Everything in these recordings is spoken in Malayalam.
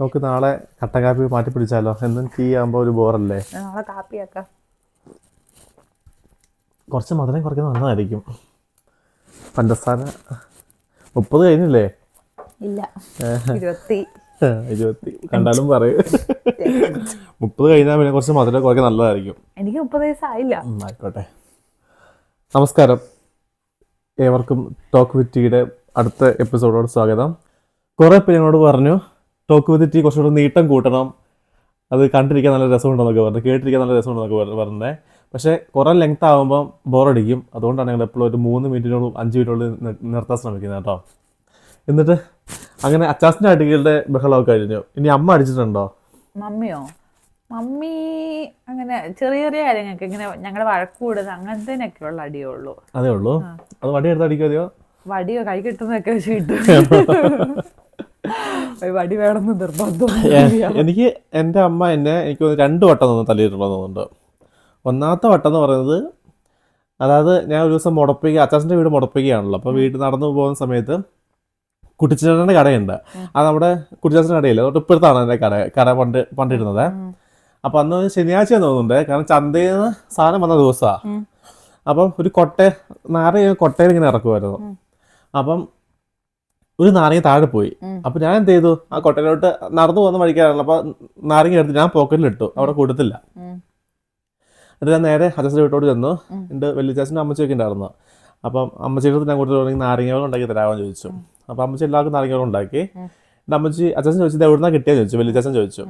നമുക്ക് നാളെ കട്ടൻ കാപ്പി മാറ്റി പിടിച്ചാലോ? എന്നും ടീ ആകുമ്പോൾ ഒരു ബോറല്ലേ? നാളെ കാപ്പിയാക്കാം. കുറച്ച് മധുരം കുറയ്ക്കുന്നത് നല്ലതായിരിക്കും പഞ്ചസാര. മുപ്പത് കഴിഞ്ഞില്ലേ? ഇല്ല. ഇരുപത്തി. ഇരുപത്തി. കണ്ടാലും പറയൂ. മുപ്പത് കഴിഞ്ഞാൽ പിന്നെ കുറച്ച് മധുരം കുറയ്ക്കാൻ നല്ലതായിരിക്കും. എനിക്ക് മുപ്പത് വയസ്സായില്ല ആയിക്കോട്ടെ. നമസ്കാരം. ഏവർക്കും ടോക്ക് വിറ്റിയുടെ അടുത്ത എപ്പിസോഡോട് സ്വാഗതം. കുറേ പേര് എന്നോട് പറഞ്ഞു ടോക്ക് വിത്ത് ടീ കുറച്ചുകൂടെ നീട്ടം കൂട്ടണം. അത് കണ്ടിരിക്കാൻ നല്ല രസമുണ്ടെന്നൊക്കെ പറഞ്ഞു കേട്ടിരിക്കാൻ നല്ല രസമുണ്ടെന്നൊക്കെ പറഞ്ഞു പക്ഷേ കുറേ ലെങ്ത് ആകുമ്പം ബോറടിക്കും അതുകൊണ്ടാണ് ഞങ്ങൾ എപ്പോഴും ഒരു മൂന്ന് മിനിറ്റിനോടും അഞ്ച് മിനിറ്റിനോട് നിർത്താൻ ശ്രമിക്കുന്നത് കേട്ടോ. എന്നിട്ട് അങ്ങനെ അച്ചാസിന്റെ അടികളുടെ ബഹളമൊക്കെ കഴിഞ്ഞു. ഇനി അമ്മ അടിച്ചിട്ടുണ്ടോ? മമ്മിയോ? മമ്മി അങ്ങനെ ചെറിയ ചെറിയ കാര്യങ്ങൾക്ക് ഇങ്ങനെ ഞങ്ങളുടെ വഴക്കൂടുന്നത് അങ്ങനത്തേനൊക്കെ ഉള്ള അടിയേ ഉള്ളൂ. അതേ ഉള്ളൂ? അത് വടി എടുത്ത് അടിക്കോ വടിയോ കൈ കിട്ടുന്നതൊക്കെ വെച്ച് കിട്ടും. വടി വേണമെന്ന് നിർബന്ധം എനിക്ക് എന്റെ അമ്മ എന്നെ എനിക്ക് രണ്ട് വട്ടം തന്നെ തല്ലിയിട്ടുള്ളത് ഒന്നാമത്തെ വട്ടം എന്ന് പറയുന്നത് അതായത് ഞാൻ ഒരു ദിവസം മുടപ്പിക്കുക അച്ചാച്ചന്റെ വീട് മുടപ്പിക്കുകയാണല്ലോ. അപ്പോൾ വീട്ടിൽ നടന്നു പോകുന്ന സമയത്ത് കുട്ടിച്ചേട്ടന്റെ കടയുണ്ട്. അത് നമ്മുടെ കുട്ടിച്ചാച്ചന്റെ കടയില്ല തൊട്ട് ഇപ്പോഴത്താണ് എന്റെ കട കട പണ്ട് പണ്ടിരുന്നത്. അപ്പോൾ അന്ന് ശനിയാഴ്ച തോന്നുന്നുണ്ട്. കാരണം ചന്തയിൽ നിന്ന് സാധനം വന്ന ദിവസമാണ്. അപ്പം ഒരു കൊട്ട നാരങ്ങ കൊട്ടയിൽ ഇങ്ങനെ ഇറക്കുമായിരുന്നു. അപ്പം ഒരു നാരങ്ങ താഴെ പോയി. അപ്പൊ ഞാൻ എന്ത് ചെയ്തു? ആ കൊട്ടയിലോട്ട് നടന്നു പോകുന്ന വഴിക്കാണല്ലോ. അപ്പൊ നാരങ്ങ എടുത്ത് ഞാൻ പോക്കറ്റിലിട്ടു. അവിടെ കൊടുത്തില്ല. എന്നിട്ട് ഞാൻ നേരെ അച്ഛന്റെ വീട്ടോട് ചെന്നു. എന്റെ വലിയച്ചാച്ചനും അമ്മച്ചൊക്കെ ഉണ്ടായിരുന്നു. അപ്പം അമ്മച്ചിയുടെ ഞാൻ കൊടുത്തു നാരങ്ങകളും നാരങ്ങകൾ ഉണ്ടാക്കി തരാമെന്ന് ചോദിച്ചു. അപ്പം അമ്മച്ചി എല്ലാവർക്കും നാരങ്ങകൾ ഉണ്ടാക്കി. എന്റെ അമ്മച്ചി അച്ഛൻ ചോദിച്ചത് നിന്നാണ് കിട്ടിയെന്ന് ചോദിച്ചു. വലിയച്ചാച്ചൻ ചോദിച്ചു.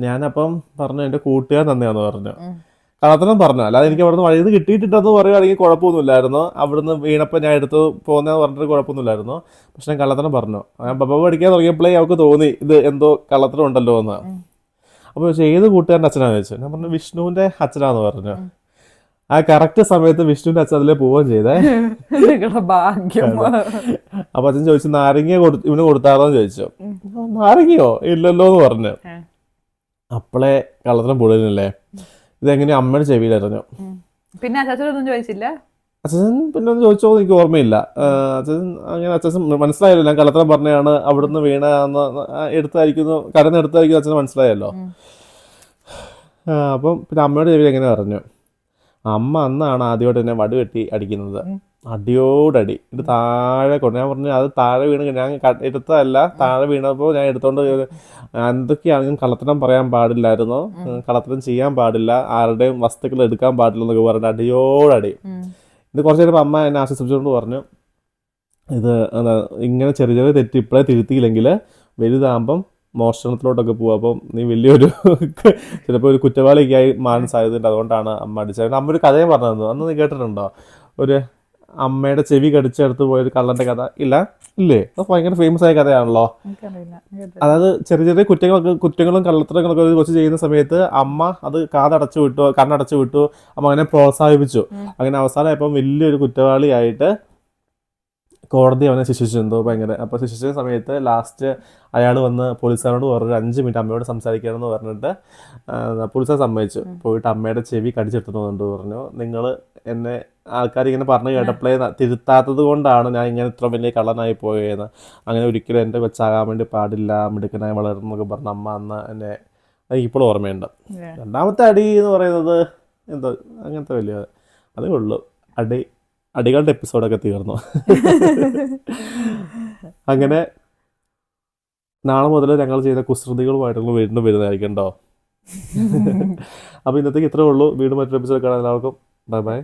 ഞാനപ്പം പറഞ്ഞു എന്റെ കൂട്ടുകാരൻ തന്നെയാന്ന് പറഞ്ഞു. ഉം. കള്ളത്തരം പറഞ്ഞു അല്ലാതെ എനിക്ക് അവിടുന്ന് വഴിയിൽ നിന്ന് കിട്ടിയിട്ടുണ്ടെന്ന് പറയുകയാണെങ്കിൽ കുഴപ്പമൊന്നുമില്ലായിരുന്നു. അവിടുന്ന് വീണപ്പോൾ ഞാൻ എടുത്ത് പോകുന്നതെന്ന് പറഞ്ഞിട്ട് കുഴപ്പമൊന്നുമില്ലായിരുന്നു. പക്ഷെ ഞാൻ കള്ളത്തരം പറഞ്ഞു. ഞാൻ ബബ പഠിക്കാൻ തുടങ്ങിയപ്പോഴേ അവൾക്ക് തോന്നി ഇത് എന്തോ കള്ളത്തരം ഉണ്ടല്ലോ എന്ന്. അപ്പോൾ ചോദിച്ചാൽ ഏത് കൂട്ടുകാരന്റെ അച്ഛനാന്ന് ചോദിച്ചു. ഞാൻ പറഞ്ഞു വിഷ്ണുവിന്റെ അച്ഛനാന്ന് പറഞ്ഞു. ആ കറക്റ്റ് സമയത്ത് വിഷ്ണുവിന്റെ അച്ഛൻ അതിലേ പോവുകയും ചെയ്തേ. ഭാഗ്യം. അപ്പോൾ അച്ഛൻ ചോദിച്ചു നാരങ്ങ കൊടു ഇവന് കൊടുത്താറോന്ന് ചോദിച്ചു. നാരങ്ങിയോ? ഇല്ലല്ലോ എന്ന് പറഞ്ഞു. അപ്പോളേ കള്ളത്തരം പൊളിഞ്ഞല്ലേ ഇതെങ്ങനെ അമ്മയുടെ ചെവിയിൽ എറിഞ്ഞു. പിന്നെ അച്ചാച്ചനൊന്നും ചോദിച്ചില്ല? അച്ഛൻ പിന്നെ ഒന്ന് ചോദിച്ചോ എനിക്ക് ഓർമ്മയില്ല. അച്ഛൻ അങ്ങനെ അച്ഛൻ മനസ്സിലായല്ലോ ഞാൻ കള്ളത്തരം പറഞ്ഞാണ് അവിടുന്ന് വീണ എടുത്തായിരിക്കുന്നു കടന്ന് എടുത്തായിരിക്കും അച്ഛന് മനസ്സിലായല്ലോ. അപ്പം പിന്നെ അമ്മയുടെ ചെവിയിൽ എങ്ങനെ പറഞ്ഞു അമ്മ അന്നാണ് ആദ്യമായിട്ട് എന്നെ വടി വെട്ടി അടിക്കുന്നത്. അടിയോടടി. ഇത് താഴെ കൊണ്ട് ഞാൻ പറഞ്ഞു അത് താഴെ വീണ് ഞാൻ എടുത്തതല്ല താഴെ വീണപ്പോൾ ഞാൻ എടുത്തോണ്ട് എന്തൊക്കെയാണെങ്കിലും കള്ളത്തരം പറയാൻ പാടില്ലായിരുന്നു. കള്ളത്തരം ചെയ്യാൻ പാടില്ല. ആരുടെയും വസ്തുക്കൾ എടുക്കാൻ പാടില്ല എന്നൊക്കെ പറഞ്ഞു അടിയോടടി. ഇത് കുറച്ച് നേരം അമ്മ എന്നെ ആശ്വസിപ്പിച്ചുകൊണ്ട് പറഞ്ഞു ഇത് എന്താ ഇങ്ങനെ ചെറിയ ചെറിയ തെറ്റ് ഇപ്പോഴേ തിരുത്തിയില്ലെങ്കിൽ വലുതാകുമ്പം മോഷണത്തിലോട്ടൊക്കെ പോകും അപ്പം നീ വലിയൊരു ചിലപ്പോൾ ഒരു കുറ്റവാളിക്കായി മാറാൻ സാധ്യതയുണ്ട്. അതുകൊണ്ടാണ് അമ്മ അടിച്ചത്. അമ്മ ഒരു കഥയും പറഞ്ഞു തന്നു അന്ന് നീ കേട്ടിട്ടുണ്ടോ? ഒരു അമ്മയുടെ ചെവി കടിച്ചെടുത്ത് പോയൊരു കള്ളന്റെ കഥ. ഇല്ല ഇല്ലേ? അത് ഭയങ്കര ഫേമസ് ആയ കഥയാണല്ലോ. അതായത് ചെറിയ ചെറിയ കുറ്റങ്ങളൊക്കെ കുറ്റങ്ങളും കള്ളത്തരങ്ങളൊക്കെ കുറച്ച് കൊച്ചു ചെയ്യുന്ന സമയത്ത് അമ്മ അത് കാതടച്ചു വിട്ടു കണ്ണടച്ചു വിട്ടു അമ്മ അങ്ങനെ പ്രോത്സാഹിപ്പിച്ചു. അങ്ങനെ അവസാനം ഇപ്പം വലിയൊരു കുറ്റവാളിയായിട്ട് കോടതി അവനെ ശിക്ഷിച്ചു എന്തോ ഭയങ്കര. അപ്പോൾ ശിക്ഷിച്ച സമയത്ത് ലാസ്റ്റ് അയാൾ വന്ന് പോലീസുകാരോട് പറഞ്ഞു അഞ്ച് മിനിറ്റ് അമ്മയോട് സംസാരിക്കണമെന്ന് പറഞ്ഞിട്ട് പോലീസുകാർ സമ്മതിച്ചു. പോയിട്ട് അമ്മയുടെ ചെവി കടിച്ചെടുത്തുന്നുണ്ട് പറഞ്ഞു. നിങ്ങൾ എന്നെ ആൾക്കാർ ഇങ്ങനെ പറഞ്ഞു കേട്ടപ്പോഴേ തിരുത്താത്തത് കൊണ്ടാണ് ഞാൻ ഇങ്ങനെ ഇത്ര വലിയ കള്ളനായി പോയെന്ന്. അങ്ങനെ ഒരിക്കലും എന്റെ കൊച്ചാകാൻ വേണ്ടി പാടില്ല മിടുക്കനായി വളർന്നൊക്കെ പറഞ്ഞ അമ്മ അന്ന് എന്നെ എനിക്ക് ഇപ്പോഴും ഓർമ്മയുണ്ട്. രണ്ടാമത്തെ അടി എന്ന് പറയുന്നത് എന്തോ അങ്ങനത്തെ വലിയ അതേ ഉള്ളൂ. അടി അടികളുടെ എപ്പിസോഡൊക്കെ തീർന്നു. അങ്ങനെ നാളെ മുതൽ ഞങ്ങൾ ചെയ്ത കുസൃതികളുമായിട്ടുള്ള വീണ്ടും വരുന്നതായിരിക്കും കേട്ടോ. അപ്പോൾ ഇന്നത്തേക്ക് ഇത്രേ ഉള്ളൂ. വീണ്ടും മറ്റൊരു എപ്പിസോഡ് കാണാൻ എല്ലാവർക്കും ബൈ ബൈ